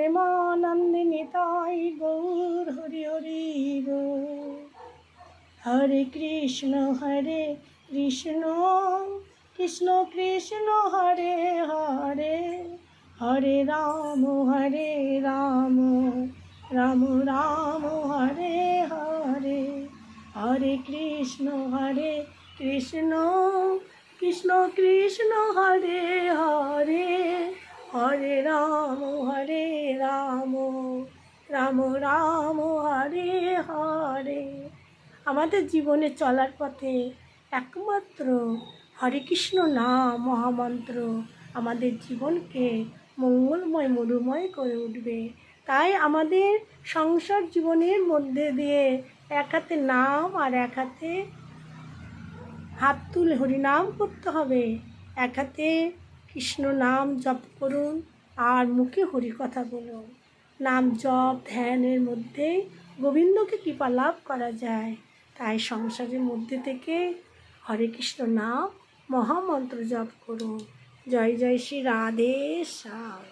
প্রেমানন্দিনী তাই গৌর, হরি হরি গৌর হরে কৃষ্ণ হরে কৃষ্ণ কৃষ্ণ কৃষ্ণ, হরে হরে হরে রাম হরে রাম রাম রাম, হরে হরে হরে কৃষ্ণ হরে কৃষ্ণ কৃষ্ণ কৃষ্ণ, হরে হরে। রাম রাম, হরে হরে। আমাদের জীবনে চলার পথে একমাত্র হরে কৃষ্ণ নাম মহামন্ত্র আমাদের জীবনকে মঙ্গলময়, মরুময় করে উঠবে। তাই আমাদের সংসার জীবনের মধ্যে দিয়ে এক হাতে নাম আর এক হাতে হাত তুলে হরিনাম করতে হবে। এক হাতে কৃষ্ণ নাম জপ করুন আর মুখে হরি কথা বলুন। নাম জপ ধ্যানের মধ্যে গোবিন্দকে কৃপা লাভ করা যায়। তাই সংসারের মধ্যে থেকে হরে কৃষ্ণ নাম মহামন্ত্র জপ করুন। জয় জয় শ্রী রাধে শ্যাম।